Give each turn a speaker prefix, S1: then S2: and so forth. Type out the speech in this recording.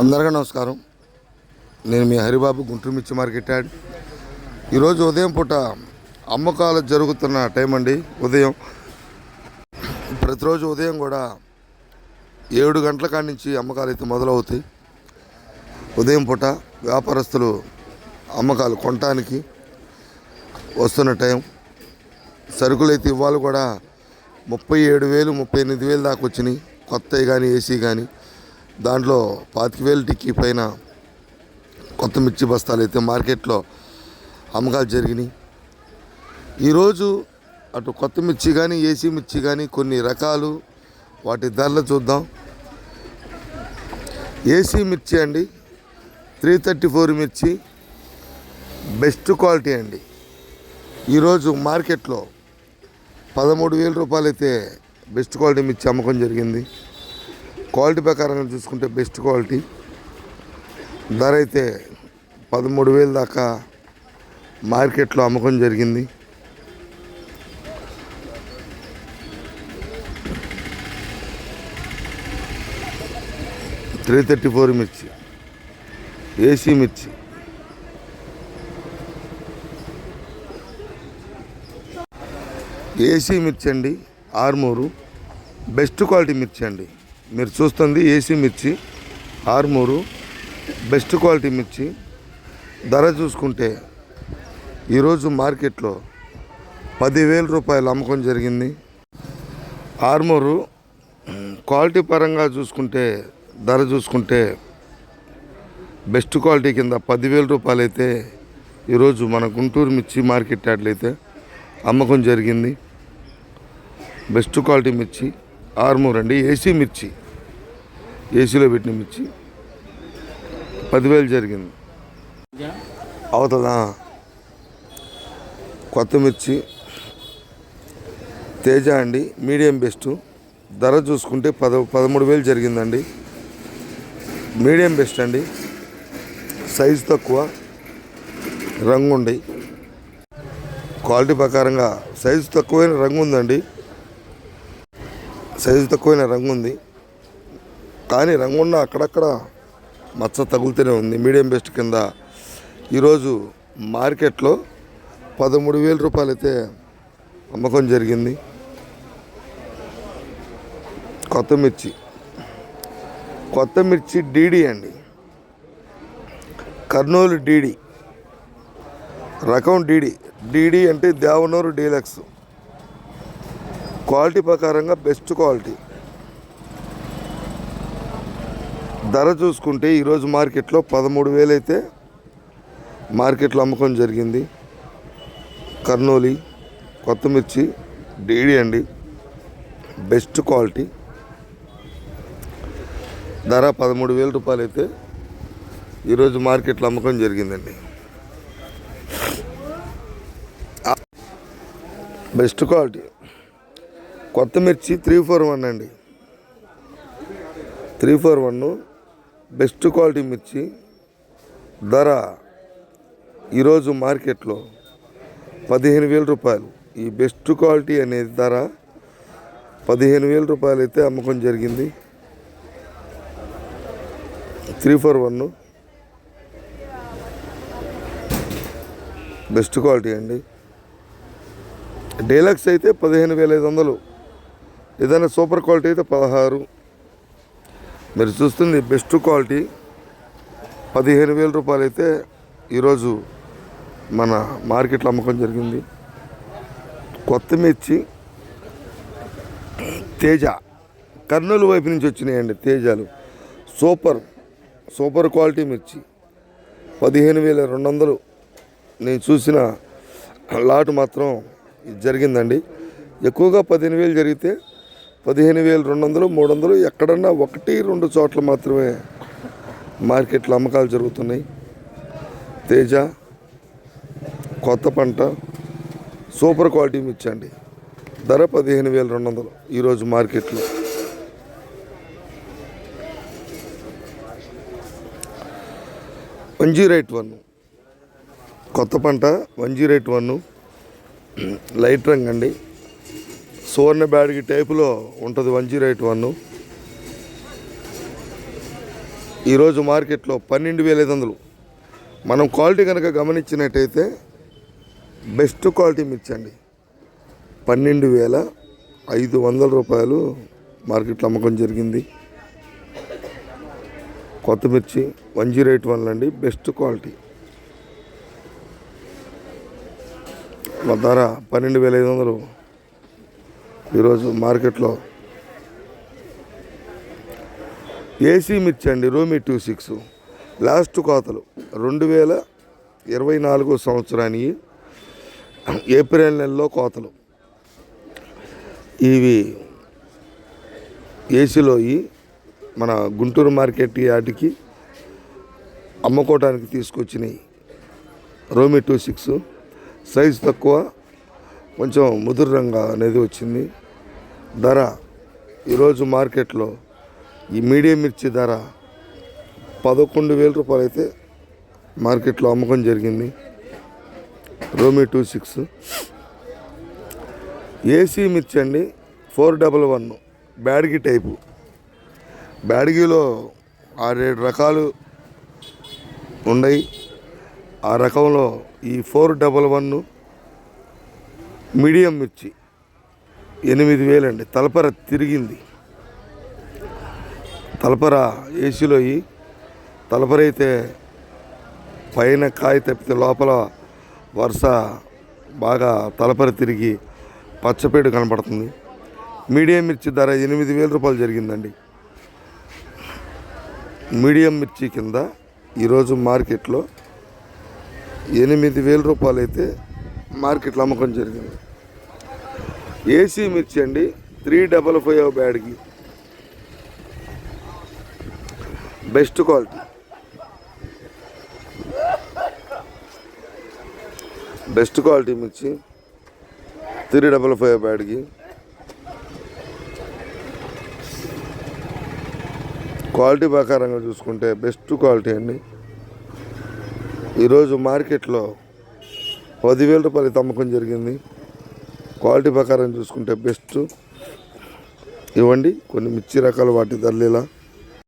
S1: అందరికీ నమస్కారం. నేను మీ హరిబాబు గుంటూరు మిర్చి మార్కెట్ యాడ్. ఈరోజు ఉదయం పూట అమ్మకాలు జరుగుతున్న టైం అండి. ఉదయం ప్రతిరోజు ఉదయం కూడా ఏడు గంటల కాడి నుంచి అమ్మకాలు అయితే మొదలవుతాయి. ఉదయం పూట వ్యాపారస్తులు అమ్మకాలు కొనటానికి వస్తున్న టైం. సరుకులు అయితే ఇవ్వాలి కూడా ముప్పై ఏడు వేలు ముప్పై ఎనిమిది వేలు దాకా వచ్చినాయి. కొత్తవి కానీ ఏసీ కానీ దాంట్లో పాతిక వేలు టిక్కీ పైన కొత్త మిర్చి బస్తాలు అయితే మార్కెట్లో అమ్మకాలు జరిగినాయి. ఈరోజు అటు కొత్త మిర్చి కానీ ఏసీ మిర్చి కానీ కొన్ని రకాలు వాటి ధరలు చూద్దాం. ఏసీ మిర్చి అండి త్రీ థర్టీ ఫోర్ మిర్చి బెస్ట్ క్వాలిటీ అండి. ఈరోజు మార్కెట్లో పదమూడు వేల రూపాయలు అయితే బెస్ట్ క్వాలిటీ మిర్చి అమ్మకం జరిగింది. క్వాలిటీ ప్రకారంగా చూసుకుంటే బెస్ట్ క్వాలిటీ. ధర అయితే పదమూడు వేలు దాకా మార్కెట్లో అమ్మకం జరిగింది. త్రీ థర్టీ ఫోర్ మిర్చి ఏసీ మిర్చి. ఏసీ మిర్చి అండి ఆర్మూరు. బెస్ట్ క్వాలిటీ మిర్చి అండి మీరు చూస్తుంది ఏసీ మిర్చి ఆర్మూరు బెస్ట్ క్వాలిటీ మిర్చి. ధర చూసుకుంటే ఈరోజు మార్కెట్లో పదివేల రూపాయలు అమ్మకం జరిగింది. ఆర్మూరు క్వాలిటీ పరంగా చూసుకుంటే ధర చూసుకుంటే బెస్ట్ క్వాలిటీ కింద పదివేల రూపాయలు అయితే ఈరోజు మన గుంటూరు మిర్చి మార్కెట్ యార్డ్లో అమ్మకం జరిగింది. బెస్ట్ క్వాలిటీ మిర్చి. ఆర్మూర్ అండి ఏసీ మిర్చి. ఏసీలో పెట్టిన మిర్చి. పదివేలు జరిగింది. అవుతుందా? కొత్త మిర్చి. తేజ అండి. Medium best. ధర చూసుకుంటే పద పదమూడు వేలు జరిగిందండి. మీడియం బెస్ట్ అండి. సైజు తక్కువ. రంగు ఉండి క్వాలిటీ ప్రకారంగా సైజు తక్కువైన రంగు ఉందండి సైజు తక్కువైన రంగు ఉంది. కానీ రంగు ఉన్న అక్కడక్కడ మచ్చ తగులుతూనే ఉంది. మీడియం బెస్ట్ కింద. ఈరోజు మార్కెట్లో పదమూడు వేల రూపాయలు అయితే అమ్మకం జరిగింది. కొత్త మిర్చి. కొత్త మిర్చి డీడీ అండి. కర్నూలు డీడీ. రకం డీడీ. డీడీ అంటే దేవనూరు డీలక్స్. క్వాలిటీ ప్రకారంగా బెస్ట్ క్వాలిటీ. ధర చూసుకుంటే ఈరోజు మార్కెట్లో పదమూడు వేలు అయితే మార్కెట్లో అమ్మకం జరిగింది. కర్నూలి కొత్తమిర్చి డీడీ అండి. Best quality. ధర పదమూడు వేల రూపాయలు అయితే ఈరోజు మార్కెట్లో అమ్మకం జరిగిందండి. Best quality. కొత్త మిర్చి త్రీ ఫోర్ వన్ అండి. Three four one best quality మిర్చి. ధర ఈరోజు మార్కెట్లో పదిహేను వేల రూపాయలు. ఈ బెస్ట్ క్వాలిటీ అనేది ధర పదిహేను వేల రూపాయలు అయితే అమ్మకం జరిగింది. Three four one best quality అండి. డీలక్స్ అయితే పదిహేను వేల ఐదు వందలు. ఏదైనా సూపర్ క్వాలిటీ అయితే పదహారు. మీరు చూస్తుంది బెస్ట్ క్వాలిటీ. పదిహేను వేల రూపాయలు అయితే ఈరోజు మన మార్కెట్లో అమ్మకం జరిగింది. కొత్త మిర్చి తేజ కర్నూలు వైపు నుంచి వచ్చినాయండి తేజాలు. సూపర్ సూపర్ క్వాలిటీ మిర్చి. పదిహేను వేల రెండు వందలు. నేను చూసిన లాట్ మాత్రం ఇది జరిగిందండి. ఎక్కువగా పదిహేను వేలు జరిగితే పదిహేను వేలు రెండు వందలు మూడు వందలు ఎక్కడన్నా ఒకటి రెండు చోట్ల మాత్రమే మార్కెట్లో అమ్మకాలు జరుగుతున్నాయి. తేజ కొత్త పంట సూపర్ క్వాలిటీ మిర్చి అండి ధర పదిహేను వేల రెండు వందలు ఈరోజు మార్కెట్లో. One zero eight one. కొత్త పంట one zero eight one. Light రంగు అండి. సువర్ణ బ్యాడ్కి టైపులో ఉంటుంది వన్ జీరో ఎయిట్ వన్. ఈరోజు మార్కెట్లో పన్నెండు వేల ఐదు వందలు. మనం క్వాలిటీ కనుక గమనించినట్టయితే బెస్ట్ క్వాలిటీ మిర్చి అండి పన్నెండు వేల ఐదు వందల రూపాయలు మార్కెట్లో అమ్మకం జరిగింది. కొత్త మిర్చి వన్ జీరో ఎయిట్ వన్ అండి బెస్ట్ క్వాలిటీ. మా ధర పన్నెండు వేల ఐదు వందలు. ఈరోజు మార్కెట్లో ఏసీ మిర్చి అండి రోమి టూ సిక్స్. లాస్ట్ కోతలు రెండు వేల ఇరవై నాలుగో సంవత్సరానికి ఏప్రిల్ నెలలో కోతలు. ఇవి ఏసీలో మన గుంటూరు మార్కెట్ యార్డ్కి అమ్ముకోవడానికి తీసుకొచ్చినాయి రోమి టూ సిక్స్. సైజ్ తక్కువ కొంచెం ముదురంగా అనేది వచ్చింది. ధర ఈరోజు మార్కెట్లో ఈ మీడియం మిర్చి ధర పదకొండు వేల రూపాయలు అయితే మార్కెట్లో అమ్మకం జరిగింది. రోమి టూ సిక్స్. ఏసీ మిర్చి అండి four double one Byadgi type. బ్యాడ్గిలో ఆరేడు రకాలు ఉన్నాయి ఆ రకంలో ఈ ఫోర్ డబల్ వన్ మీడియం మిర్చి ఎనిమిది వేలండి. తలపర తిరిగింది. తలపర ఏసీలో ఈ తలపర అయితే పైన కాయ తప్పితే లోపల వరుస బాగా తలపర తిరిగి పచ్చపేడు కనపడుతుంది మీడియం మిర్చి ధర ఎనిమిది వేల రూపాయలు జరిగిందండి. మీడియం మిర్చి కింద ఈరోజు మార్కెట్లో ఎనిమిది వేల రూపాయలు అయితే మార్కెట్లో అమ్మకం జరిగింది. ఏసీ మిర్చి అండి three double five Byadgi. Best quality. Best quality మిర్చి three double five Byadgi. Quality ప్రకారంగా చూసుకుంటే బెస్ట్ క్వాలిటీ అండి. ఈరోజు మార్కెట్లో పదివేల రూపాయలు అమ్మకం జరిగింది. క్వాలిటీ ప్రకారం చూసుకుంటే బెస్ట్. ఇవ్వండి కొన్ని మిర్చి రకాలు వాటి ధరలు ఇలా